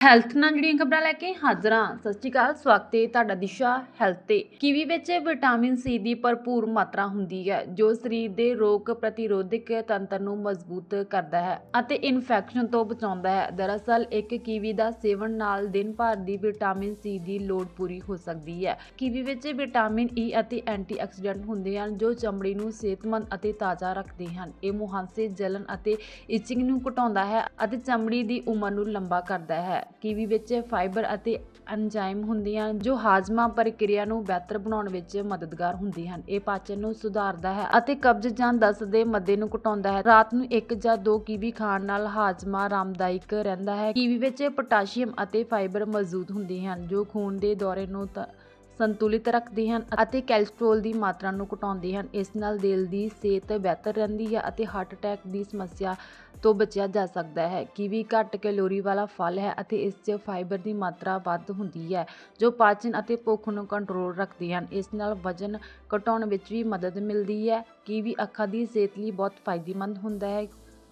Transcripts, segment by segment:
Health ਨਾਲ ਜੁੜੀਆਂ ਖਬਰਾਂ ਲੈ ਕੇ ਹਾਜ਼ਰ ਹਾਂ। ਸਤਿ ਸ਼੍ਰੀ ਅਕਾਲ, ਸਵਾਗਤ ਹੈ ਤੁਹਾਡਾ ਦਿਸ਼ਾ ਹੈਲਥ ਤੇ। ਕੀਵੀ ਵਿੱਚ ਵਿਟਾਮਿਨ ਸੀ ਦੀ ਭਰਪੂਰ ਮਾਤਰਾ ਹੁੰਦੀ ਹੈ, ਜੋ ਸਰੀਰ ਦੇ ਰੋਗ ਪ੍ਰਤੀਰੋਧਕ ਤੰਤਰ ਨੂੰ ਮਜ਼ਬੂਤ ਕਰਦਾ ਹੈ ਅਤੇ ਇਨਫੈਕਸ਼ਨ ਤੋਂ ਬਚਾਉਂਦਾ ਹੈ। ਦਰਅਸਲ, ਇੱਕ ਕੀਵੀ ਦਾ ਸੇਵਨ ਨਾਲ ਦਿਨ ਭਰ ਦੀ ਵਿਟਾਮਿਨ ਸੀ ਦੀ ਲੋੜ ਪੂਰੀ ਹੋ ਸਕਦੀ ਹੈ। ਕੀਵੀ ਵਿੱਚ ਵਿਟਾਮਿਨ ਈ ਅਤੇ ਐਂਟੀਆਕਸੀਡੈਂਟ ਹੁੰਦੇ ਹਨ, ਜੋ ਚਮੜੀ ਨੂੰ ਸਿਹਤਮੰਦ ਅਤੇ ਤਾਜ਼ਾ ਰੱਖਦੇ ਹਨ। ਇਹ ਮੁਹਾਂਸੇ ਜਲਨ ਅਤੇ ਇਚਿੰਗ ਨੂੰ ਘਟਾਉਂਦਾ ਹੈ ਅਤੇ ਚਮੜੀ ਦੀ ਉਮਰ ਨੂੰ ਲੰਬਾ ਕਰਦਾ ਹੈ। ਕੀਵੀ ਵਿੱਚ ਫਾਈਬਰ ਅਤੇ ਐਂਜ਼ਾਈਮ ਹੁੰਦੀਆਂ ਹਨ ਜੋ ਹਾਜ਼ਮਾ ਪ੍ਰਕਿਰਿਆ ਨੂੰ ਬਿਹਤਰ ਬਣਾਉਣ ਵਿੱਚ ਮਦਦਗਾਰ ਹੁੰਦੀ ਹਨ। ਇਹ ਪਾਚਨ ਨੂੰ ਸੁਧਾਰਦਾ ਹੈ ਅਤੇ ਕਬਜ਼ ਜਾਂ ਦਸਤ ਦੇ ਮੱਦੇ ਨੂੰ ਘਟਾਉਂਦਾ ਹੈ। ਰਾਤ ਨੂੰ ਇੱਕ ਜਾਂ ਦੋ ਕੀਵੀ ਖਾਣ ਨਾਲ ਹਾਜ਼ਮਾ ਆਰਾਮਦਾਇਕ ਰਹਿੰਦਾ ਹੈ। ਕੀਵੀ ਵਿੱਚ ਪੋਟਾਸ਼ੀਅਮ ਅਤੇ ਫਾਈਬਰ ਮੌਜੂਦ ਹੁੰਦੇ ਹਨ ਜੋ ਖੂਨ ਦੇ ਦੌਰੇ ਨੂੰ ਤ- ਸੰਤੁਲਿਤ ਰੱਖਦੇ ਹਨ ਅਤੇ ਕੋਲੇਸਟ੍ਰੋਲ ਦੀ ਮਾਤਰਾ ਨੂੰ ਘਟਾਉਂਦੇ ਹਨ। ਇਸ ਨਾਲ ਦਿਲ ਦੀ ਸਿਹਤ ਬਿਹਤਰ ਰਹਿੰਦੀ ਹੈ ਅਤੇ ਹਾਰਟ ਅਟੈਕ ਦੀ ਸਮੱਸਿਆ ਤੋਂ ਬਚਿਆ ਜਾ ਸਕਦਾ ਹੈ। ਕੀਵੀ ਘੱਟ ਕੈਲੋਰੀ ਵਾਲਾ ਫਲ ਹੈ ਅਤੇ ਇਸ 'ਚ ਫਾਈਬਰ ਦੀ ਮਾਤਰਾ ਵੱਧ ਹੁੰਦੀ ਹੈ, ਜੋ ਪਾਚਨ ਅਤੇ ਭੁੱਖ ਨੂੰ ਕੰਟਰੋਲ ਰੱਖਦੇ ਹਨ। ਇਸ ਨਾਲ ਵਜ਼ਨ ਘਟਾਉਣ ਵਿੱਚ ਵੀ ਮਦਦ ਮਿਲਦੀ ਹੈ। ਕੀਵੀ ਅੱਖਾਂ ਦੀ ਸਿਹਤ ਲਈ ਬਹੁਤ ਫਾਇਦੇਮੰਦ ਹੁੰਦਾ ਹੈ।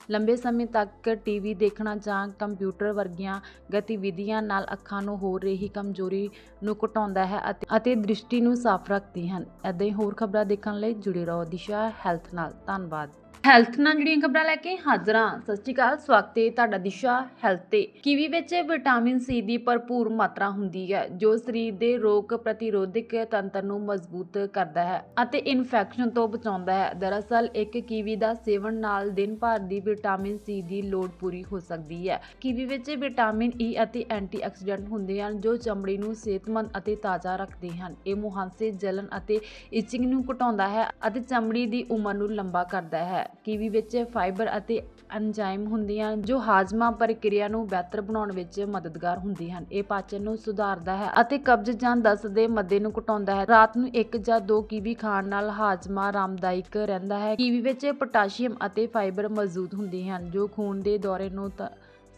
ਲੰਬੇ ਸਮੇਂ ਤੱਕ ਟੀਵੀ ਦੇਖਣਾ ਜਾਂ ਕੰਪਿਊਟਰ ਵਰਗੀਆਂ ਗਤੀਵਿਧੀਆਂ ਨਾਲ ਅੱਖਾਂ ਨੂੰ ਹੋ ਰਹੀ ਕਮਜ਼ੋਰੀ ਨੂੰ ਘਟਾਉਂਦਾ ਹੈ ਅਤੇ ਦ੍ਰਿਸ਼ਟੀ ਨੂੰ ਸਾਫ਼ ਰੱਖਦੀ ਹਨ। ਏਦਾਂ ਹੀ ਹੋਰ ਖਬਰਾਂ ਦੇਖਣ ਲਈ ਜੁੜੇ ਰਹੋ ਦਿਸ਼ਾ ਹੈਲਥ ਨਾਲ। ਧੰਨਵਾਦ। ਹੈਲਥ ਨਾਲ ਜੁੜੀਆਂ ਖਬਰਾਂ ਲੈ ਕੇ ਹਾਜ਼ਰ ਹਾਂ। ਸਤਿ ਸ਼੍ਰੀ ਅਕਾਲ, ਸਵਾਗਤ ਹੈ ਤੁਹਾਡਾ ਦਿਸ਼ਾ ਹੈਲਥ ਤੇ। ਕੀਵੀ ਵਿੱਚ ਵਿਟਾਮਿਨ ਸੀ ਦੀ ਭਰਪੂਰ ਮਾਤਰਾ ਹੁੰਦੀ ਹੈ, ਜੋ ਸਰੀਰ ਦੇ ਰੋਗ ਪ੍ਰਤੀਰੋਧਕ ਤੰਤਰ ਨੂੰ ਮਜ਼ਬੂਤ ਕਰਦਾ ਹੈ ਅਤੇ ਇਨਫੈਕਸ਼ਨ ਤੋਂ ਬਚਾਉਂਦਾ ਹੈ। ਦਰਅਸਲ, ਇੱਕ ਕੀਵੀ ਦਾ ਸੇਵਨ ਨਾਲ ਦਿਨ ਭਰ ਦੀ ਵਿਟਾਮਿਨ ਸੀ ਦੀ ਲੋੜ ਪੂਰੀ ਹੋ ਸਕਦੀ ਹੈ। ਕੀਵੀ ਵਿੱਚ ਵਿਟਾਮਿਨ ਈ e ਅਤੇ ਐਂਟੀਆਕਸੀਡੈਂਟ ਹੁੰਦੇ ਹਨ, ਜੋ ਚਮੜੀ ਨੂੰ ਸਿਹਤਮੰਦ ਅਤੇ ਤਾਜ਼ਾ ਰੱਖਦੇ ਹਨ। ਇਹ ਮੁਹਾਂਸੇ ਜਲਨ ਅਤੇ ਇਚਿੰਗ ਨੂੰ ਘਟਾਉਂਦਾ ਹੈ ਅਤੇ ਚਮੜੀ ਦੀ ਉਮਰ ਨੂੰ ਲੰਬਾ ਕਰਦਾ ਹੈ। ਕੀਵੀ ਵਿੱਚ ਫਾਈਬਰ ਅਤੇ ਐਂਜ਼ਾਈਮ ਹੁੰਦੀਆਂ ਜੋ ਹਾਜ਼ਮਾ ਪ੍ਰਕਿਰਿਆ ਨੂੰ ਬਿਹਤਰ ਬਣਾਉਣ ਵਿੱਚ ਮਦਦਗਾਰ ਹੁੰਦੀ ਹਨ। ਇਹ ਪਾਚਨ ਨੂੰ ਸੁਧਾਰਦਾ ਹੈ ਅਤੇ ਕਬਜ਼ ਜਾਂ ਦਸਤ ਦੇ ਮੱਦੇ ਨੂੰ ਘਟਾਉਂਦਾ ਹੈ। ਰਾਤ ਨੂੰ ਇੱਕ ਜਾਂ ਦੋ ਕੀਵੀ ਖਾਣ ਨਾਲ ਹਾਜ਼ਮਾ ਆਰਾਮਦਾਇਕ ਰਹਿੰਦਾ ਹੈ। ਕੀਵੀ ਵਿੱਚ ਪੋਟਾਸ਼ੀਅਮ ਅਤੇ ਫਾਈਬਰ ਮੌਜੂਦ ਹੁੰਦੇ ਹਨ ਜੋ ਖੂਨ ਦੇ ਦੌਰੇ ਨੂੰ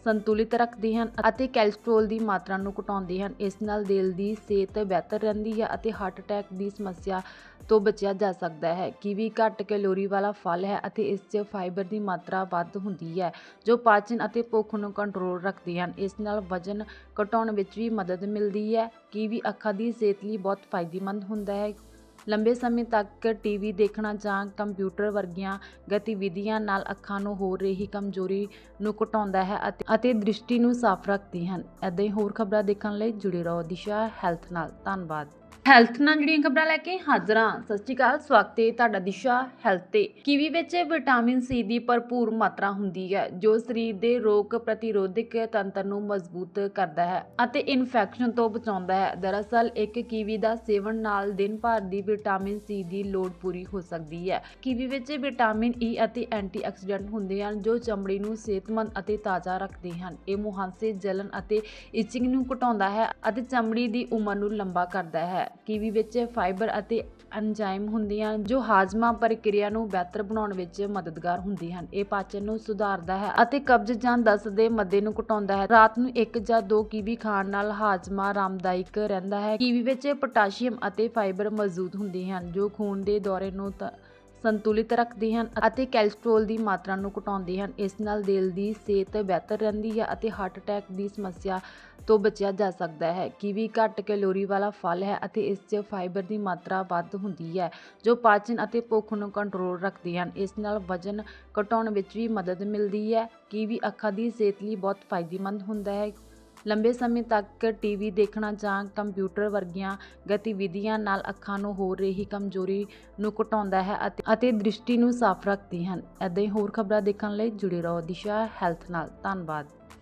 ਸੰਤੁਲਿਤ ਰੱਖਦੇ ਹਨ ਅਤੇ ਕੋਲੇਸਟ੍ਰੋਲ ਦੀ ਮਾਤਰਾ ਨੂੰ ਘਟਾਉਂਦੇ ਹਨ। ਇਸ ਨਾਲ ਦਿਲ ਦੀ ਸਿਹਤ ਬਿਹਤਰ ਰਹਿੰਦੀ ਹੈ ਅਤੇ ਹਾਰਟ ਅਟੈਕ ਦੀ ਸਮੱਸਿਆ ਤੋਂ ਬਚਿਆ ਜਾ ਸਕਦਾ ਹੈ। ਕੀਵੀ ਘੱਟ ਕੈਲੋਰੀ ਵਾਲਾ ਫਲ ਹੈ ਅਤੇ ਇਸ 'ਚ ਫਾਈਬਰ ਦੀ ਮਾਤਰਾ ਵੱਧ ਹੁੰਦੀ ਹੈ, ਜੋ ਪਾਚਨ ਅਤੇ ਭੁੱਖ ਨੂੰ ਕੰਟਰੋਲ ਰੱਖਦੇ ਹਨ। ਇਸ ਨਾਲ ਵਜ਼ਨ ਘਟਾਉਣ ਵਿੱਚ ਵੀ ਮਦਦ ਮਿਲਦੀ ਹੈ। ਕੀਵੀ ਅੱਖਾਂ ਦੀ ਸਿਹਤ ਲਈ ਬਹੁਤ ਫਾਇਦੇਮੰਦ ਹੁੰਦਾ ਹੈ। ਲੰਬੇ ਸਮੇਂ ਤੱਕ ਟੀਵੀ ਦੇਖਣਾ ਜਾਂ ਕੰਪਿਊਟਰ ਵਰਗੀਆਂ ਗਤੀਵਿਧੀਆਂ ਨਾਲ ਅੱਖਾਂ ਨੂੰ ਹੋ ਰਹੀ ਕਮਜ਼ੋਰੀ ਨੂੰ ਘਟਾਉਂਦਾ ਹੈ ਅਤੇ ਅਤੇ ਦ੍ਰਿਸ਼ਟੀ ਨੂੰ ਸਾਫ਼ ਰੱਖਦੇ ਹਨ। ਏਦਾਂ ਹੀ ਹੋਰ ਖਬਰਾਂ ਦੇਖਣ ਲਈ ਜੁੜੇ ਰਹੋ ਦਿਸ਼ਾ ਹੈਲਥ ਨਾਲ। ਧੰਨਵਾਦ। ਹੈਲਥ ਨਾਲ ਜੁੜੀਆਂ ਖਬਰਾਂ ਲੈ ਕੇ ਹਾਜ਼ਰ। ਹਾਂ ਸਤਿ ਸ਼੍ਰੀ ਅਕਾਲ, ਸਵਾਗਤ ਹੈ ਤੁਹਾਡਾ ਦਿਸ਼ਾ ਹੈਲਥ ਤੇ। ਕੀਵੀ ਵਿੱਚ ਵਿਟਾਮਿਨ ਸੀ ਦੀ ਭਰਪੂਰ ਮਾਤਰਾ ਹੁੰਦੀ ਹੈ, ਜੋ ਸਰੀਰ ਦੇ ਰੋਗ ਪ੍ਰਤੀਰੋਧਕ ਤੰਤਰ ਨੂੰ ਮਜ਼ਬੂਤ ਕਰਦਾ ਹੈ ਅਤੇ ਇਨਫੈਕਸ਼ਨ ਤੋਂ ਬਚਾਉਂਦਾ ਹੈ। ਦਰਅਸਲ, ਇੱਕ ਕੀਵੀ ਦਾ ਸੇਵਨ ਨਾਲ ਦਿਨ ਭਰ ਦੀ ਵਿਟਾਮਿਨ ਸੀ ਦੀ ਲੋੜ ਪੂਰੀ ਹੋ ਸਕਦੀ ਹੈ। ਕੀਵੀ ਵਿੱਚ ਵਿਟਾਮਿਨ ਈ e ਅਤੇ ਐਂਟੀਆਕਸੀਡੈਂਟ ਹੁੰਦੇ ਹਨ, ਜੋ ਚਮੜੀ ਨੂੰ ਸਿਹਤਮੰਦ ਅਤੇ ਤਾਜ਼ਾ ਰੱਖਦੇ ਹਨ। ਇਹ ਮੁਹਾਂਸੇ ਜਲਨ ਅਤੇ ਇਚਿੰਗ ਨੂੰ ਘਟਾਉਂਦਾ ਹੈ ਅਤੇ ਚਮੜੀ ਦੀ ਉਮਰ ਨੂੰ ਲੰਬਾ ਕਰਦਾ ਹੈ। ਕੀਵੀ ਵਿੱਚ ਫਾਈਬਰ ਅਤੇ ਐਂਜ਼ਾਈਮ ਹੁੰਦੀਆਂ ਹਨ ਜੋ ਹਾਜ਼ਮਾ ਪ੍ਰਕਿਰਿਆ ਨੂੰ ਬਿਹਤਰ ਬਣਾਉਣ ਵਿੱਚ ਮਦਦਗਾਰ ਹੁੰਦੇ ਹਨ। ਇਹ ਪਾਚਨ ਨੂੰ ਸੁਧਾਰਦਾ ਹੈ ਅਤੇ ਕਬਜ਼ ਜਾਂ ਦਸਤ ਦੇ ਮੱਦੇ ਨੂੰ ਘਟਾਉਂਦਾ ਹੈ। ਰਾਤ ਨੂੰ ਇੱਕ ਜਾਂ ਦੋ ਕੀਵੀ ਖਾਣ ਨਾਲ ਹਾਜ਼ਮਾ ਆਰਾਮਦਾਇਕ ਰਹਿੰਦਾ ਹੈ। ਕੀਵੀ ਵਿੱਚ ਪੋਟਾਸ਼ੀਅਮ ਅਤੇ ਫਾਈਬਰ ਮੌਜੂਦ ਹੁੰਦੇ ਹਨ ਜੋ ਖੂਨ ਦੇ ਦੌਰੇ ਨੂੰ ਸੰਤੁਲਿਤ ਰੱਖਦੇ ਹਨ ਅਤੇ ਕੋਲੇਸਟ੍ਰੋਲ ਦੀ ਮਾਤਰਾ ਨੂੰ ਘਟਾਉਂਦੇ ਹਨ। ਇਸ ਨਾਲ ਦਿਲ ਦੀ ਸਿਹਤ ਬਿਹਤਰ ਰਹਿੰਦੀ ਹੈ ਅਤੇ ਹਾਰਟ ਅਟੈਕ ਦੀ ਸਮੱਸਿਆ ਤੋਂ ਬਚਿਆ ਜਾ ਸਕਦਾ ਹੈ। ਕੀਵੀ ਘੱਟ ਕੈਲੋਰੀ ਵਾਲਾ ਫਲ ਹੈ ਅਤੇ ਇਸ 'ਚ ਫਾਈਬਰ ਦੀ ਮਾਤਰਾ ਵੱਧ ਹੁੰਦੀ ਹੈ, ਜੋ ਪਾਚਨ ਅਤੇ ਭੁੱਖ ਨੂੰ ਕੰਟਰੋਲ ਰੱਖਦੇ ਹਨ। ਇਸ ਨਾਲ ਵਜ਼ਨ ਘਟਾਉਣ ਵਿੱਚ ਵੀ ਮਦਦ ਮਿਲਦੀ ਹੈ। ਕੀਵੀ ਅੱਖਾਂ ਦੀ ਸਿਹਤ ਲਈ ਬਹੁਤ ਫਾਇਦੇਮੰਦ ਹੁੰਦਾ ਹੈ। ਲੰਬੇ ਸਮੇਂ ਤੱਕ ਟੀਵੀ ਦੇਖਣਾ ਜਾਂ ਕੰਪਿਊਟਰ ਵਰਗੀਆਂ ਗਤੀਵਿਧੀਆਂ ਨਾਲ ਅੱਖਾਂ ਨੂੰ ਹੋ ਰਹੀ ਕਮਜ਼ੋਰੀ ਨੂੰ ਘਟਾਉਂਦਾ ਹੈ ਅਤੇ ਅਤੇ ਦ੍ਰਿਸ਼ਟੀ ਨੂੰ ਸਾਫ਼ ਰੱਖਦੇ ਹਨ। ਏਦਾਂ ਹੀ ਹੋਰ ਖਬਰਾਂ ਦੇਖਣ ਲਈ ਜੁੜੇ ਰਹੋ ਦਿਸ਼ਾ ਹੈਲਥ ਨਾਲ। ਧੰਨਵਾਦ।